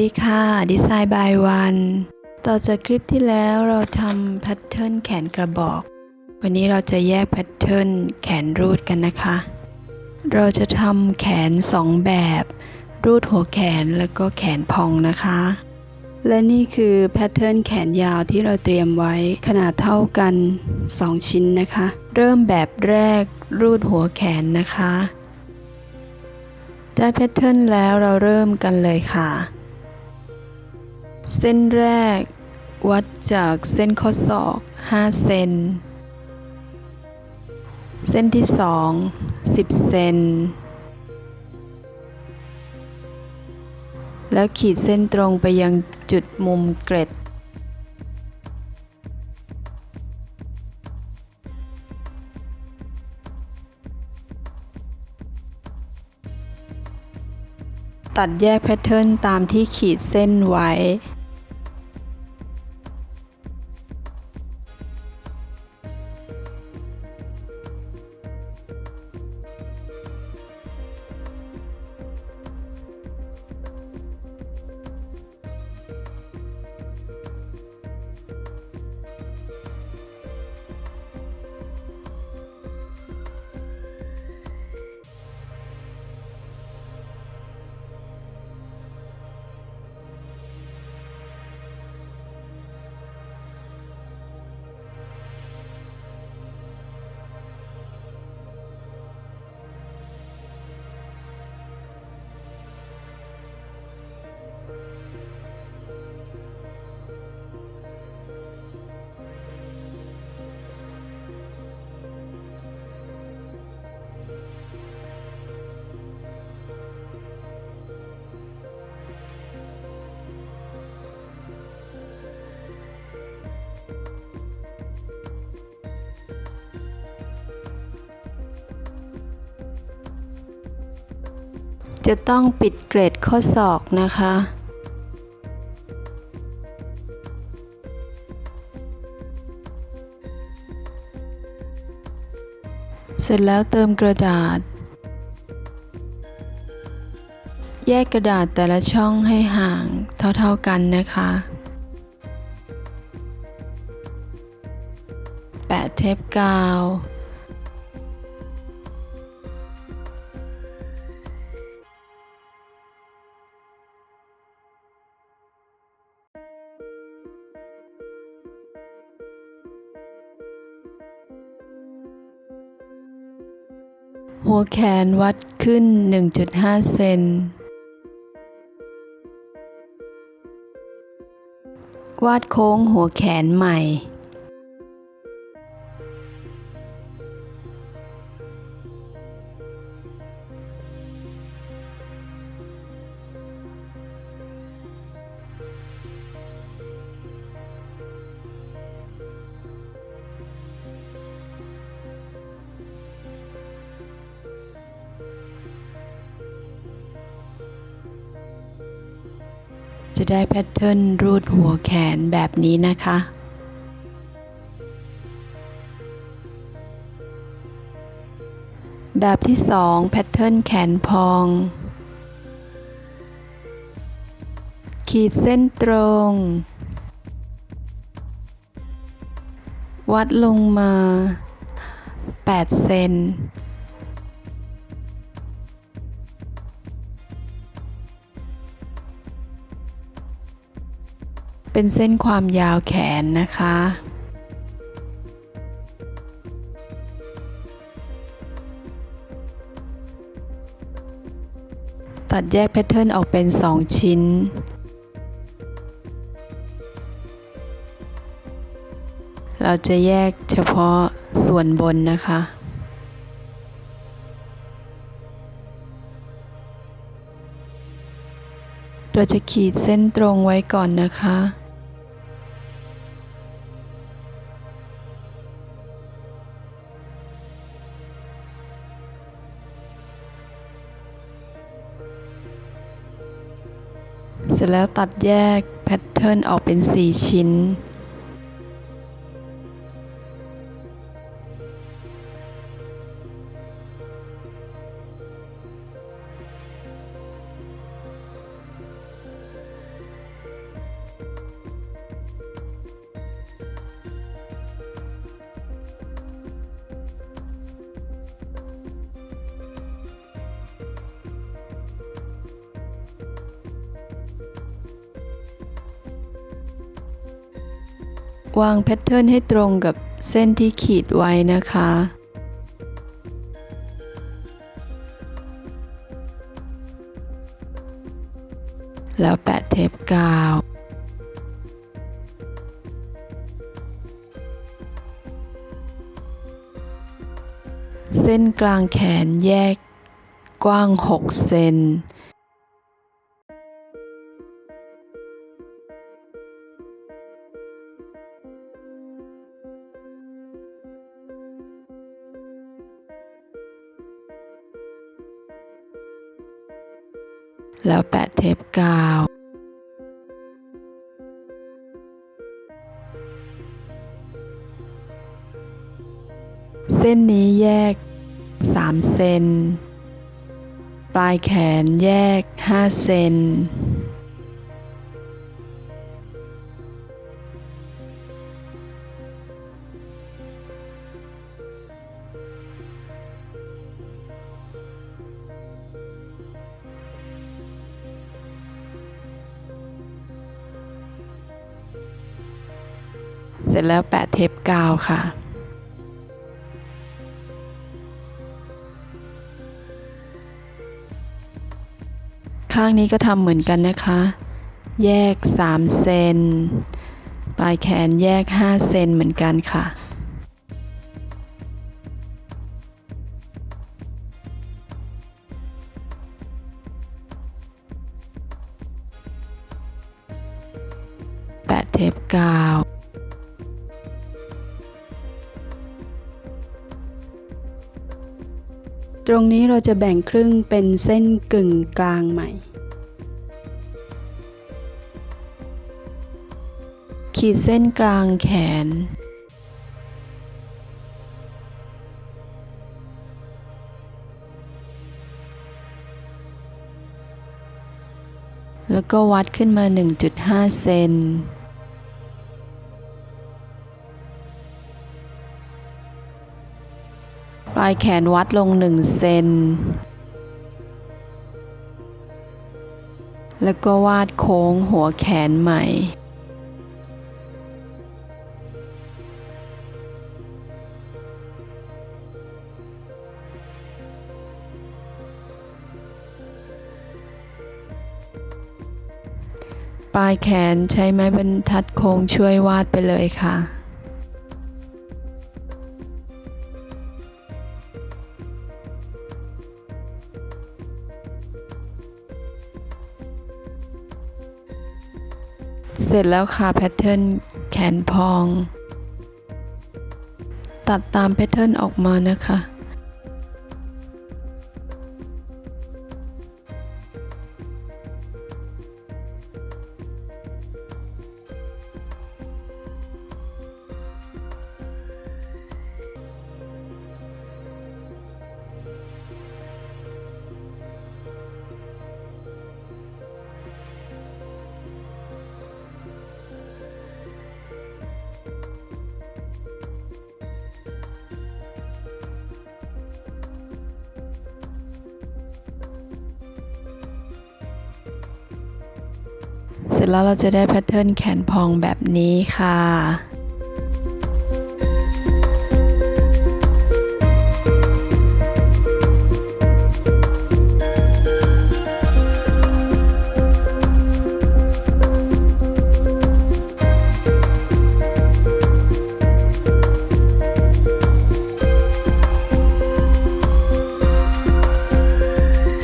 ดีค่ะ ดีไซน์บายวัน ต่อจากคลิปที่แล้วเราทำแพทเทิร์นแขนกระบอก วันนี้เราจะแยกแพทเทิร์นแขนรูดกันนะคะ เราจะทำแขนสองแบบ รูดหัวแขนแล้วก็แขนพองนะคะ และนี่คือแพทเทิร์นแขนยาวที่เราเตรียมไว้ขนาดเท่ากัน 2 ชิ้นนะคะ เริ่มแบบแรกรูดหัวแขนนะคะได้แพทเทิร์นแล้วเราเริ่มกันเลยค่ะ เส้นแรก วัดจากเส้นข้อศอก 5 เซน เส้นที่ 2 10 เซน แล้วขีดเส้นตรงไปยังจุดมุมเกร็ด ตัดแยกแพทเทิร์นตามที่ขีดเส้นไว้ จะต้องปิดเกรดข้อศอกนะคะ เสร็จแล้วเติมกระดาษ แยกกระดาษแต่ละช่องให้ห่างเท่าๆกันนะคะ แปะเทปกาว หัวแขนวัดขึ้น 1.5 เซน วาดโค้งหัวแขนใหม่ จะได้แพทเทิร์นรูดหัวแขนแบบนี้นะคะ แบบที่สองแพทเทิร์นแขนพอง ขีดเส้นตรง วัดลงมา 8 เซน เป็นเส้นความยาวแขนนะคะ ตัดแยกแพทเทิร์นออกเป็น 2 ชิ้นเราจะแยกเฉพาะส่วนบนนะคะ เราจะขีดเส้นตรงไว้ก่อนนะคะ เสร็จแล้วตัดแยกแพทเทิร์นออกเป็น 4 ชิ้น วางแพทเทิร์นให้ตรงกับเส้นที่ขีดไว้นะคะ แล้วแปะเทปกาวเส้นกลางแขนแยกกว้าง 6 เซน แล้วแปะเทปกาว เส้นนี้แยก 3 เซน ปลายแขนแยก 5 เซน เสร็จแล้วแปะเทปกาวค่ะ ข้างนี้ก็ทำเหมือนกันนะคะ แยก 3 เซน ปลายแขนแยก 5 เซนเหมือนกันค่ะแปะเทปกาว ตรงนี้เราจะแบ่งครึ่งเป็นเส้นกึ่งกลางใหม่ ขีดเส้นกลางแขน แล้วก็วัดขึ้นมา 1.5 เซน ลายแขนวัดลง 1 เซน แล้วก็วาดโค้งหัวแขนใหม่ ปลายแขนใช้ไม้บรรทัดโค้งช่วยวาดไปเลยค่ะ เสร็จแล้วค่ะแพทเทิร์นแขนพอง ตัดตามแพทเทิร์นออกมานะคะ สร็จแล้วเราจะได้แพทเทิร์นแขนพองแบบนี้ค่ะ